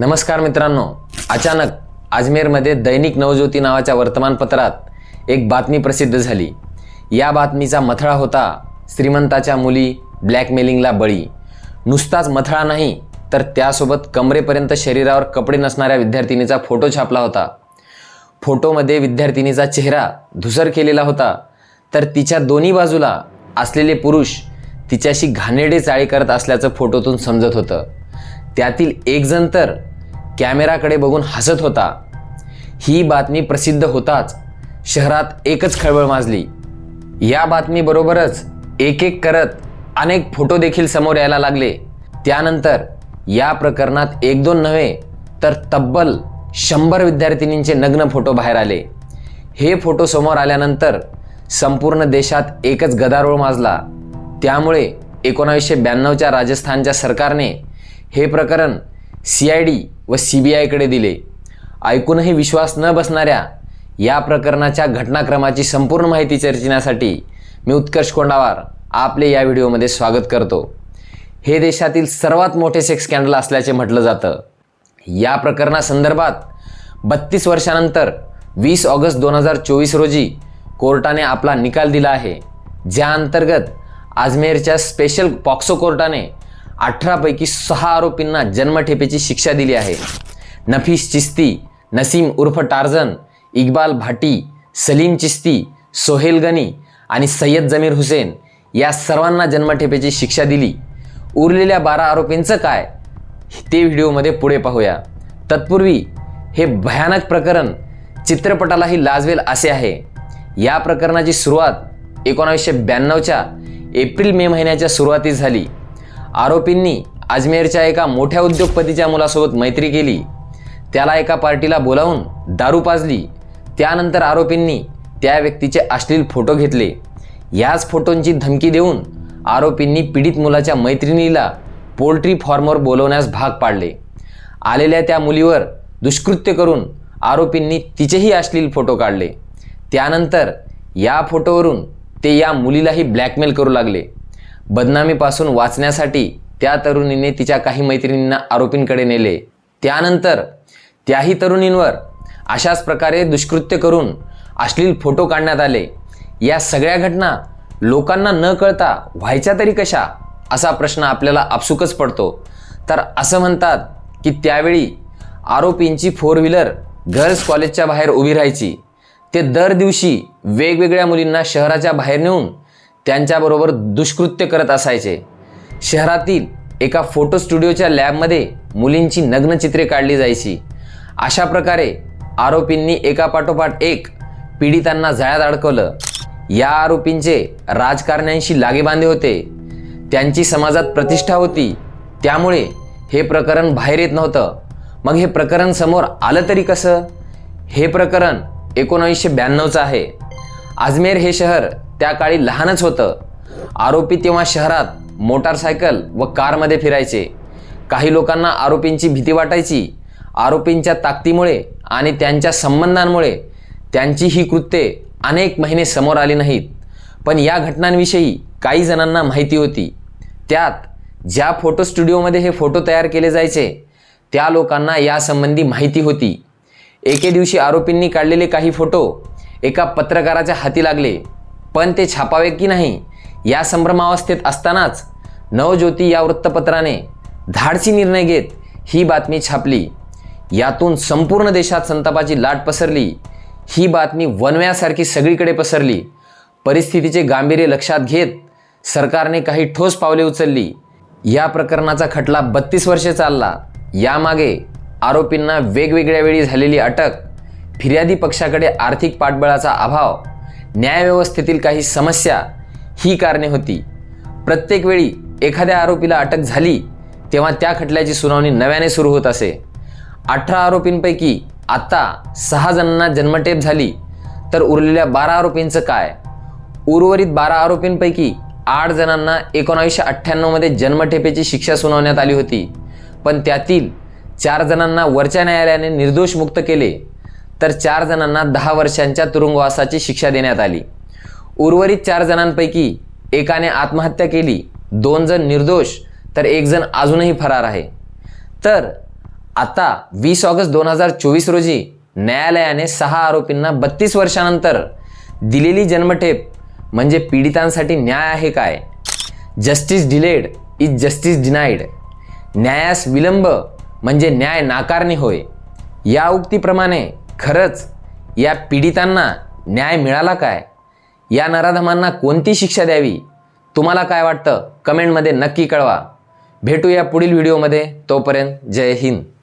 नमस्कार मित्रांनो. अचानक अजमेरमध्ये दैनिक नवज्योती नावाच्या वर्तमानपत्रात एक बातमी प्रसिद्ध झाली. या बातमीचा मथळा होता श्रीमंताच्या मुली ब्लॅकमेलिंगला बळी. नुसताच मथळा नाही तर त्यासोबत कमरेपर्यंत शरीरावर कपडे नसणाऱ्या विद्यार्थिनीचा फोटो छापला होता. फोटोमध्ये विद्यार्थिनीचा चेहरा धुसर केलेला होता तर तिच्या दोन्ही बाजूला असलेले पुरुष तिच्याशी घाणेरडे चाळी करत असल्याचं फोटोतून समजत होतं. त्यातील एकजण तर कॅमेराकडे बघून हसत होता. ही बातमी प्रसिद्ध होताच शहरात एकच खळबळ माजली. या बातमीबरोबरच एक एक करत अनेक फोटो देखील समोर यायला लागले. त्यानंतर या प्रकरणात एक दोन नव्हे तर तब्बल शंभर विद्यार्थिनींचे नग्न फोटो बाहेर आले. हे फोटो समोर आल्यानंतर संपूर्ण देशात एकच गदारोळ माजला. त्यामुळे एकोणावीसशे ब्याण्णवच्या राजस्थानच्या सरकारने हे प्रकरण सी आय डी व सी बी आयकडे दिले. ऐकूनही विश्वास न बसणाऱ्या या प्रकरणाच्या घटनाक्रमाची संपूर्ण माहिती चर्चिण्यासाठी मी उत्कर्ष कोंडावार आपले या व्हिडिओमध्ये स्वागत करतो. हे देशातील सर्वात मोठे सेक्स स्कॅन्डल असल्याचे म्हटलं जातं. या प्रकरणासंदर्भात बत्तीस वर्षानंतर वीस ऑगस्ट दोन हजार चोवीस रोजी कोर्टाने आपला निकाल दिला आहे. ज्या अंतर्गत अजमेरच्या स्पेशल पॉक्सो कोर्टाने अठरापैकी सहा आरोपींना जन्मठेपेची शिक्षा दिली आहे. नफीस चिस्ती नसीम उर्फ टार्झन इक्बाल भाटी सलीम चिस्ती सोहेल गनी आणि सय्यद जमीर हुसेन या सर्वांना जन्मठेपेची शिक्षा दिली. उरलेल्या बारा आरोपींचं काय? ते व्हिडिओमध्ये पुढे पाहूया. तत्पूर्वी हे भयानक प्रकरण चित्रपटालाही लाजवेल असे आहे. या प्रकरणाची सुरुवात एकोणावीसशे ब्याण्णवच्या एप्रिल मे महिन्याच्या सुरुवातीस झाली. आरोपींनी अजमेरच्या एका मोठ्या उद्योगपतीच्या मुलासोबत मैत्री केली. त्याला एका पार्टीला बोलावून दारू पाजली. त्यानंतर आरोपींनी त्या व्यक्तीचे अश्लील फोटो घेतले. याच फोटोंची धमकी देऊन आरोपींनी पीडित मुलाच्या मैत्रिणीला पोल्ट्री फॉर्मवर बोलवण्यास भाग पाडले. आलेल्या त्या मुलीवर दुष्कृत्य करून आरोपींनी तिचेही अश्लील फोटो काढले. त्यानंतर या फोटोवरून ते या मुलीलाही ब्लॅकमेल करू लागले. बदनामीपासून वाचण्यासाठी त्या तरुणीने तिच्या काही मैत्रिणींना आरोपींकडे नेले. त्यानंतर त्याही तरुणींवर अशाच प्रकारे दुष्कृत्य करून अश्लील फोटो काढण्यात आले. या सगळ्या घटना लोकांना न कळता व्हायच्या तरी कशा? असा प्रश्न आपल्याला आपसुकच पडतो. तर असं म्हणतात की त्यावेळी आरोपींची फोर व्हीलर गर्ल्स कॉलेजच्या बाहेर उभी राहायची. ते दर दिवशी वेगवेगळ्या मुलींना शहराच्या बाहेर नेऊन त्यांच्याबरोबर दुष्कृत्य करत असायचे. शहरातील एका फोटो स्टुडिओच्या लॅबमध्ये मुलींची नग्नचित्रे काढली जायची. अशा प्रकारे आरोपींनी एकापाठोपाठ एक पीडितांना जाळ्यात अडकवलं. या आरोपींचे राजकारण्यांशी लागेबांधे होते. त्यांची समाजात प्रतिष्ठा होती. त्यामुळे हे प्रकरण बाहेर येत नव्हतं. मग हे प्रकरण समोर आलं तरी कसं? हे प्रकरण एकोणावीसशे ब्याण्णवचं आहे. अजमेर हे शहर त्या काळी लहानच होतं. आरोपी तेव्हा शहरात मोटारसायकल व कारमध्ये फिरायचे. काही लोकांना आरोपींची भीती वाटायची. आरोपींच्या ताकदीमुळे आणि त्यांच्या संबंधांमुळे त्यांची ही कृत्ये अनेक महिने समोर आली नाहीत. पण या घटनांविषयी काही जणांना माहिती होती. त्यात ज्या फोटो स्टुडिओमध्ये हे फोटो तयार केले जायचे त्या लोकांना यासंबंधी माहिती होती. एके दिवशी आरोपींनी काढलेले काही फोटो एका पत्रकाराच्या हाती लागले. पण ते छापावे की नाही? या संभ्रमावस्थेत असतानाच नवज्योती या वृत्तपत्राने धाडसी निर्णय घेत ही बातमी छापली. यातून संपूर्ण देशात संतापाची लाट पसरली. ही बातमी वनव्यासारखी सगळीकडे पसरली. परिस्थितीचे गांभीर्य लक्षात घेत सरकारने काही ठोस पावले उचलली. या प्रकरणाचा खटला बत्तीस वर्षे चालला. यामागे आरोपींना वेगवेगळ्या वेळी झालेली अटक फिर्यादी पक्षाकडे आर्थिक पाठबळाचा अभाव न्यायव्यवस्थेतील काही समस्या ही कारणे होती. प्रत्येक वेळी एखाद्या आरोपीला अटक झाली तेव्हा त्या खटल्याची सुनावणी नव्याने सुरू होत असे. अठरा आरोपींपैकी आत्ता सहा जणांना जन्मटेप झाली तर उरलेल्या बारा आरोपींचं काय? उर्वरित बारा आरोपींपैकी आठ जणांना एकोणावीसशे अठ्ठ्याण्णवमध्ये जन्मठेपेची शिक्षा सुनावण्यात आली होती. पण त्यातील चार जणांना वरच्या न्यायालयाने निर्दोष मुक्त केले. तर चार जणांना दहा वर्षांच्या तुरुंगवासाची शिक्षा देण्यात आली. उर्वरित चार जणांपैकी एकाने आत्महत्या केली दोन जण निर्दोष तर एक जण अजूनही फरार आहे. तर आता वीस ऑगस्ट दोन हजार चोवीस रोजी न्यायालयाने सहा आरोपींना बत्तीस वर्षानंतर दिलेली जन्मठेप म्हणजे पीडितांसाठी न्याय आहे काय? Justice delayed is justice denied. न्यायास विलंब म्हणजे न्याय नाकारणे होय. या उक्तीप्रमाणे खरंच या पीडितांना न्याय मिळाला काय? या नराधमांना कोणती शिक्षा द्यावी? तुम्हाला काय वाटतं? कमेंटमध्ये नक्की कळवा. भेटूया पुढील व्हिडिओमध्ये. तोपर्यंत जय हिंद.